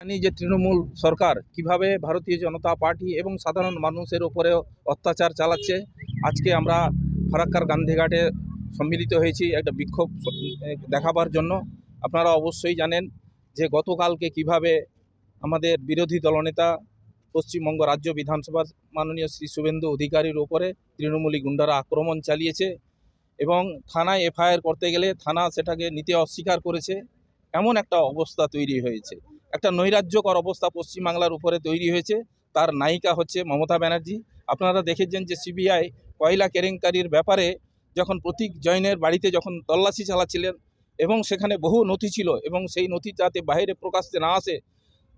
জানি যে তৃণমূল সরকার কীভাবে ভারতীয় জনতা পার্টি এবং সাধারণ মানুষের উপরে অত্যাচার চালাচ্ছে। আজকে আমরা ফারাক্কার গান্ধীঘাটে সম্মিলিত হয়েছি একটা বিক্ষোভ দেখাবার জন্য। আপনারা অবশ্যই জানেন যে গতকালকে কীভাবে আমাদের বিরোধী দলনেতা পশ্চিমবঙ্গ রাজ্য বিধানসভার মাননীয় শ্রী শুভেন্দু অধিকারীর উপরে তৃণমূলী গুন্ডারা আক্রমণ চালিয়েছে এবং থানায় এফআইআর করতে গেলে থানা সেটাকে নিতে অস্বীকার করেছে। এমন একটা অবস্থা তৈরি হয়েছে। একটা নৈরাজ্যকর অবস্থা পশ্চিমবাংলার উপরে তৈরি হয়েছে। তার নায়িকা হচ্ছে মমতা ব্যানার্জি। আপনারা দেখেছেন যে সিবিআই কয়লা কেলেঙ্কারির ব্যাপারে যখন প্রতীক জৈনের বাড়িতে যখন তল্লাশি চালাচ্ছিলেন এবং সেখানে বহু নথি ছিল এবং সেই নথি যাতে বাইরে প্রকাশতে না আসে,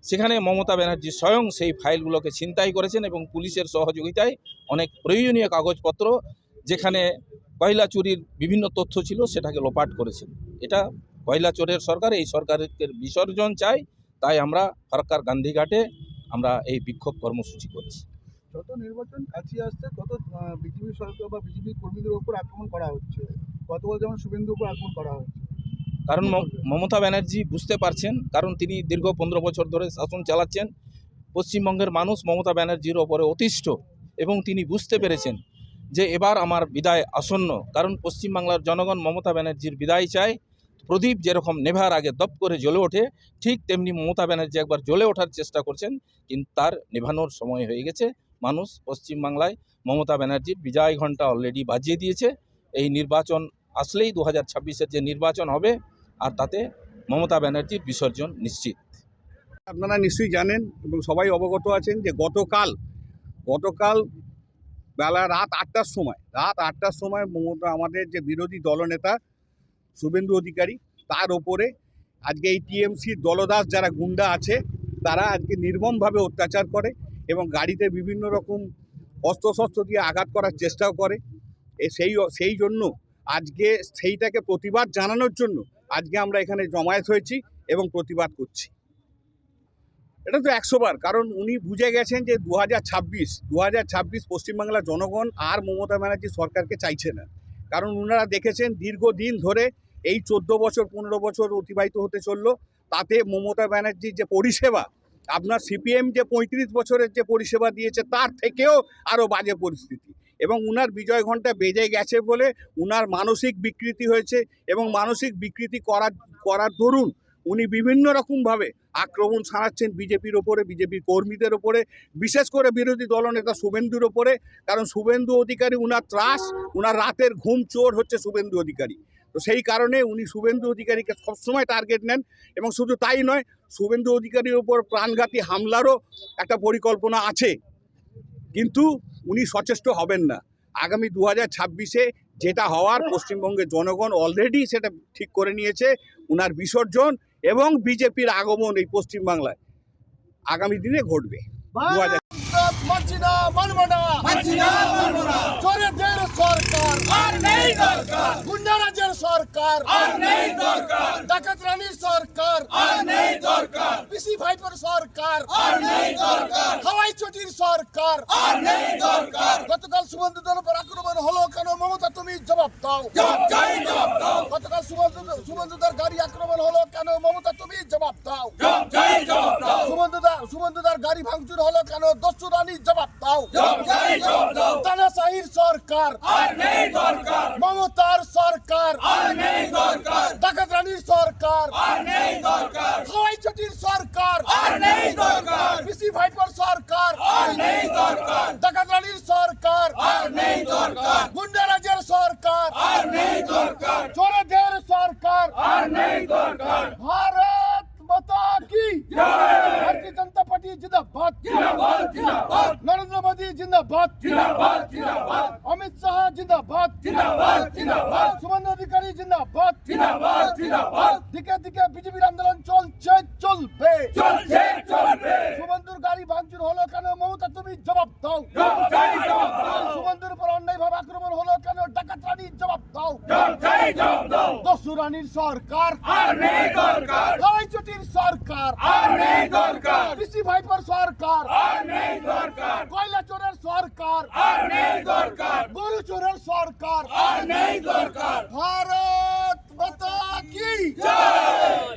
সেখানে মমতা ব্যানার্জি স্বয়ং সেই ফাইলগুলোকে ছিনতাই করেছেন এবং পুলিশের সহযোগিতায় অনেক প্রয়োজনীয় কাগজপত্র যেখানে কয়লা চুরির বিভিন্ন তথ্য ছিল সেটাকে লোপাট করেছেন। এটা কয়লা চোরের সরকার, এই সরকারের বিসর্জন চাই তাই আমরা ফারাক্কার গান্ধীঘাটে আমরা এই বিক্ষোভ কর্মসূচি করছি। যত নির্বাচন কাছে আসছে তত বিজেপি সরকার বা বিজেপি কর্মীদের উপর আক্রমণ করা হচ্ছে। গতকাল যেমন শুভেন্দুর উপর আক্রমণ করা হচ্ছে। কারণ মমতা ব্যানার্জি বুঝতে পারছেন কারণ তিনি দীর্ঘ পনেরো বছর ধরে শাসন চালাচ্ছেন। পশ্চিমবঙ্গের মানুষ মমতা ব্যানার্জির ওপরে অতিষ্ঠ এবং তিনি বুঝতে পেরেছেন যে এবার আমার বিদায় আসন্ন। কারণ পশ্চিমবাংলার জনগণ মমতা ব্যানার্জির বিদায় চায়। প্রদীপ যেরকম নেভার আগে দপ করে জ্বলে ওঠে, ঠিক তেমনি মমতা ব্যানার্জি একবার জ্বলে ওঠার চেষ্টা করছেন, কিন্তু তার নেভানোর সময় হয়ে গেছে। মানুষ পশ্চিমবাংলায় মমতা ব্যানার্জির বিজয় ঘণ্টা অলরেডি বাজিয়ে দিয়েছে। এই নির্বাচন আসলেই দু হাজার যে নির্বাচন হবে, আর তাতে মমতা ব্যানার্জির বিসর্জন নিশ্চিত। আপনারা নিশ্চয়ই জানেন এবং সবাই অবগত আছেন যে গতকাল গতকাল বেলা রাত আটটার সময়, রাত আটটার সময় মমতা, আমাদের যে বিরোধী দলনেতা শুভেন্দু অধিকারী, তার ওপরে আজকে এই টিএমসির দলদাস যারা গুন্ডা আছে, তারা আজকে নির্মমভাবে অত্যাচার করে এবং গাড়িতে বিভিন্ন রকম অস্ত্রশস্ত্র দিয়ে আঘাত করার চেষ্টাও করে। এ সেই সেই জন্য আজকে সেইটাকে প্রতিবাদ জানানোর জন্য আজকে আমরা এখানে জমায়েত হয়েছি এবং প্রতিবাদ করছি। এটা তো একশোবার কারণ উনি বুঝে গেছেন যে দু হাজার ছাব্বিশ, দু হাজার ছাব্বিশ পশ্চিমবাংলার জনগণ আর মমতা ব্যানার্জি সরকারকে চাইছে না। কারণ ওনারা দেখেছেন দীর্ঘদিন ধরে এই চোদ্দ বছর, পনেরো বছর অতিবাহিত হতে চলল। তাতে মমতা ব্যানার্জির যে পরিষেবা, আপনার সিপিএম যে পঁয়ত্রিশ বছরের যে পরিষেবা দিয়েছে, তার থেকেও আরও বাজে পরিস্থিতি। এবং উনার বিজয় ঘণ্টা বেজে গেছে বলে উনার মানসিক বিকৃতি হয়েছে এবং মানসিক বিকৃতি করার করার দরুন উনি বিভিন্ন রকমভাবে আক্রমণ ছাড়াচ্ছেন বিজেপির ওপরে, বিজেপির কর্মীদের ওপরে, বিশেষ করে বিরোধী দলনেতা শুভেন্দুর ওপরে। কারণ শুভেন্দু অধিকারী, উনার ত্রাস, উনার রাতের ঘুম চোর হচ্ছে শুভেন্দু অধিকারী। তো সেই কারণে উনি শুভেন্দু অধিকারীকে সবসময় টার্গেট নেন এবং শুধু তাই নয়, শুভেন্দু অধিকারীর ওপর প্রাণঘাতী হামলারও একটা পরিকল্পনা আছে। কিন্তু উনি সচেষ্ট হবেন না। আগামী দু হাজার ছাব্বিশে যেটা হওয়ার পশ্চিমবঙ্গের জনগণ অলরেডি সেটা ঠিক করে নিয়েছে। উনার বিসর্জন এবং বিজেপির আগমন এই পশ্চিমবাংলায়। আগামী দিনে ঘটবে। সরকার। আর নেই দরকার। গুন্ডারাজের সরকার। আর নেই দরকার। ডাকাত রানীর সরকার। আর নেই দরকার। পিসি ভাইপোর সরকার। আর নেই দরকার। হাওয়াই চটির সরকার। আর নেই দরকার। গতকাল সুবন্ধু দল উপর আক্রমণ হলো কেন? মমতা তুমি জবাব দাও। জবাব চাই জবাব দাও। গতকাল সুবন্ধু সুবন্ধুদার গাড়ি আক্রমণ হলো কেন মমতা তুমি জবাব দাও। জবাব দাও। গাড়ি ভাঙচুর হলো কেন? দস্যু রানীর জবাব দাও। তানাশাহির সরকার। মমতার সরকার। আর ডাকাত রানীর সরকার। হাওয়াই চটির সরকার। পিসি ভাইপোর সরকার। আর ডাকাত রানীর সরকার। গুন্ডারাজের সরকার। আর নেই দরকার। সরকার। मोदी जिंदाबाद জিন্দাবাদ জিন্দাবাদ अमित शाह जिंदाबाद জিন্দাবাদ জিন্দাবাদ सुमन अधिकारी जिंदाबाद জিন্দাবাদ জিন্দাবাদ দিকে দিকে বিজেপির আন্দোলন চলছে চলবে চলছে চলবে সুবন্ধুর গাড়ি ভাঙচুর হলো কেন মমতা তুমি জবাব দাও জবাব চাই জবাব দাও সুবন্ধুর উপর অন্যায় ভাবে আক্রমণ হলো কেন ডাকাত রানীর জবাব দাও জবাব চাই জবাব দাও দস্যু রানীর সরকার আর নেই দরকার হাওয়াই চটির সরকার আর নেই দরকার কৃষি ভাইপার সরকার আর নেই দরকার কয়লা চোরের সরকার আর নেই দরকার গরু চোরের সরকার আর নেই দরকার ভারত মাতা কি জয়